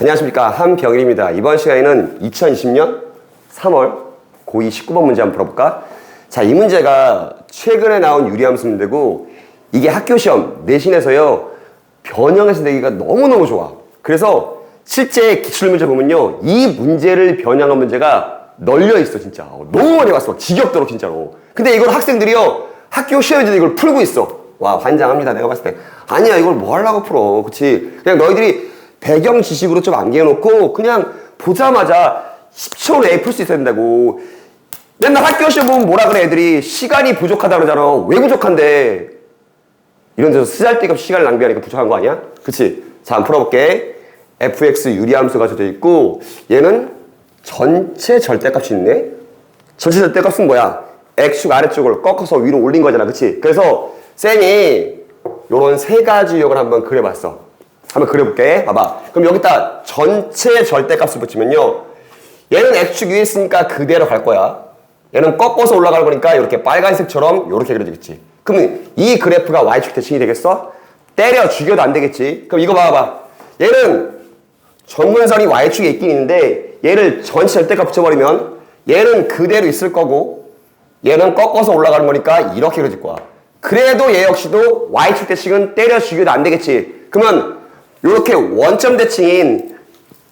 안녕하십니까 한병일입니다. 이번 시간에는 2020년 3월 고2 19번 문제 한번 풀어볼까? 자, 이 문제가 최근에 나온 유리함수 문제고 이게 학교 시험 내신에서요 변형해서 내기가 너무너무 좋아. 그래서 실제 기출문제 보면요 이 문제를 변형한 문제가 널려 있어 진짜 너무 많이 봤어 지겹도록 진짜로. 근데 이걸 학생들이요 학교 시험에도 이걸 풀고 있어. 와 환장합니다 내가 봤을 때 아니야 이걸 뭐 하려고 풀어 그치 그냥 너희들이 배경 지식으로 좀 암기해놓고 그냥 보자마자 10초 내에 풀 수 있어야 된다고 맨날 학교 시험 보면 뭐라 그래 애들이 시간이 부족하다 그러잖아 왜 부족한데 이런 데서 쓰잘데없이 시간을 낭비하니까 부족한 거 아니야? 그치? 자 한번 풀어볼게 fx 유리함수가 젖어 있고 얘는 전체 절대값이 있네 전체 절대값은 뭐야? x축 아래쪽을 꺾어서 위로 올린 거잖아 그치? 그래서 쌤이 요런 세 가지 유형을 한번 그려봤어 한번 그려볼게. 봐봐. 그럼 여기다 전체 절대값을 붙이면요. 얘는 x축 위에 있으니까 그대로 갈 거야. 얘는 꺾어서 올라갈 거니까 이렇게 빨간색처럼 이렇게 그려지겠지. 그러면 이 그래프가 y축 대칭이 되겠어? 때려 죽여도 안 되겠지. 그럼 이거 봐봐. 얘는 정문선이 y축에 있긴 있는데 얘를 전체 절대값 붙여버리면 얘는 그대로 있을 거고 얘는 꺾어서 올라가는 거니까 이렇게 그려질 거야. 그래도 얘 역시도 y축 대칭은 때려 죽여도 안 되겠지. 그러면 이렇게 원점 대칭인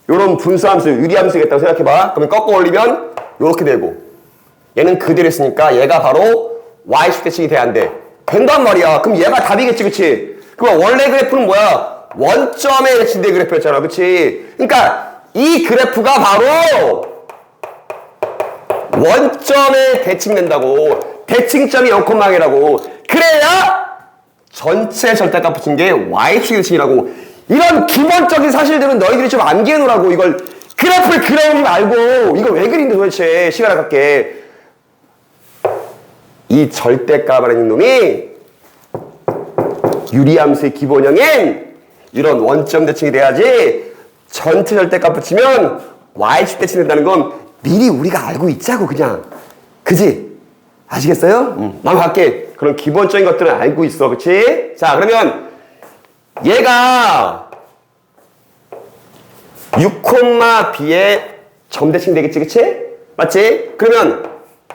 이런 분수함수 유리함수겠다고 생각해봐 그러면 꺾어 올리면 이렇게 되고 얘는 그대로 있으니까 얘가 바로 y축 대칭이 돼야 안 돼. 된단 말이야. 그럼 얘가 답이겠지, 그치? 그럼 원래 그래프는 뭐야? 원점에 대칭된 그래프였잖아, 그치? 그러니까 이 그래프가 바로 원점에 대칭된다고. 대칭점이 0,망이라고. 그래야 전체 절대값 붙인 게 y축 대칭이라고. 이런 기본적인 사실들은 너희들이 좀 암기해 놓으라고. 이걸 그래프를 그려오지 말고 이걸 왜 그린데 도대체 시간 아깝게. 이 절대값이라는 놈이 유리함수의 기본형인 이런 원점 대칭이 돼야지 전체 절대값 붙이면 y축 대칭 된다는 건 미리 우리가 알고 있자고 그냥 그지? 아시겠어요? 음. 넘어갈게 그런 기본적인 것들은 알고 있어 그치? 자 그러면 얘가 6,b의 점대칭 되겠지 그치? 맞지? 그러면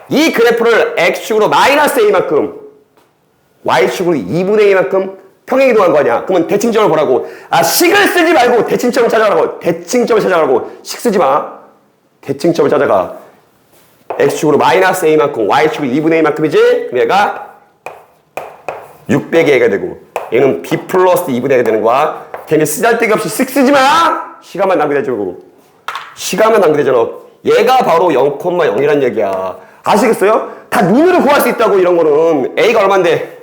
이 그래프를 x축으로 마이너스 a만큼 y축으로 2분의 a만큼 평행 이동한 거 아니야? 그러면 대칭점을 보라고. 아 식을 쓰지 말고 대칭점을 찾아가라고. 대칭점을 찾아가라고. 식 쓰지 마. 대칭점을 찾아가. X축으로 마이너스 a만큼 y축으로 2분의 a만큼이지? 그럼 얘가 600의 a가 되고 얘는 b 플러스 2분의 a가 되는 거야. 괜히 쓰잘데기 없이 식 쓰지 마 시간만 낭비되죠 시간만 낭비되잖아. 얘가 바로 0,0이란 얘기야. 아시겠어요? 다 눈으로 구할 수 있다고 이런 거는. A가 얼만데?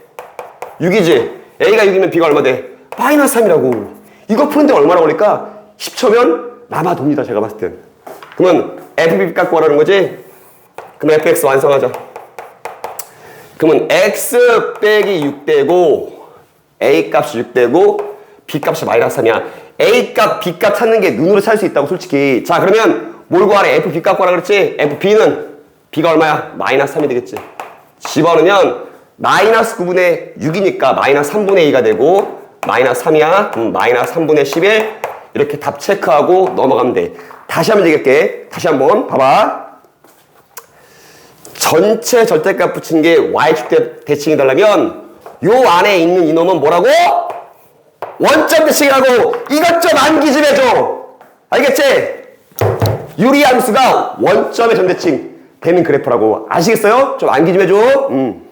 6이지. A가 6이면 b가 얼마 돼 마이너스 3이라고. 이거 푸는데 얼마나 걸릴까 10초면 남아 돕니다 제가 봤을 땐. 그러면 fb 값 구하라는 거지? 그럼 fx 완성하자. 그러면 x 빼기 6되고 a 값이 6되고 b 값이 마이너스 3이야 a 값 b 값 찾는 게 눈으로 찾을 수 있다고 솔직히. 자 그러면 뭘 구하래 f b 값 구하라 그랬지? Fb는 b가 얼마야? 마이너스 3이 되겠지. 집어넣으면 마이너스 9분의 6이니까 마이너스 3분의 2가 되고 마이너스 3이야. 음, 마이너스 3분의 11 이렇게 답 체크하고 넘어가면 돼. 다시 한번 얘기할게. 다시 한번 봐봐. 전체 절대값 붙인 게 y축 대칭이 되려면 요 안에 있는 이놈은 뭐라고? 원점 대칭이라고 이것 좀 암기 좀 해줘 알겠지? 유리함수가 원점의 점대칭 되는 그래프라고 아시겠어요? 좀 암기 좀 해줘 음.